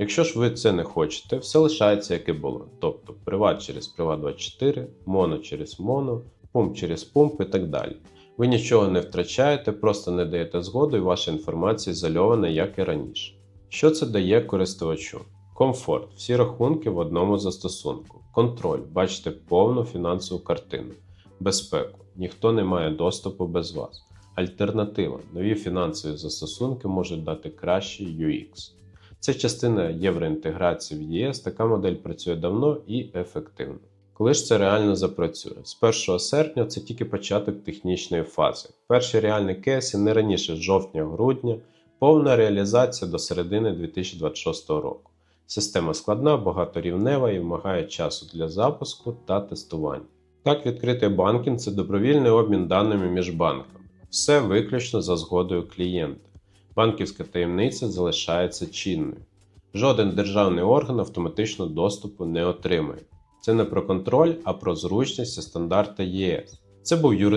Якщо ж ви це не хочете, все лишається як і було. Тобто приват через Privat24, моно через моно, пумп через пумп і так далі. Ви нічого не втрачаєте, просто не даєте згоду і ваша інформація ізольована, як і раніше. Що це дає користувачу? Комфорт, всі рахунки в одному застосунку, контроль, бачите повну фінансову картину, безпеку, ніхто не має доступу без вас. Альтернатива, нові фінансові застосунки можуть дати кращий UX. Це частина євроінтеграції в ЄС, така модель працює давно і ефективно. Коли ж це реально запрацює? З 1 серпня це тільки початок технічної фази. Перші реальні кейси не раніше жовтня-грудня, повна реалізація до середини 2026 року. Система складна, багаторівнева і вимагає часу для запуску та тестування. Так, відкритий банкінг це добровільний обмін даними між банками. Все виключно за згодою клієнта. Банківська таємниця залишається чинною. Жоден державний орган автоматично доступу не отримає. Це не про контроль, а про зручність і стандарти ЄС. Це був Юрій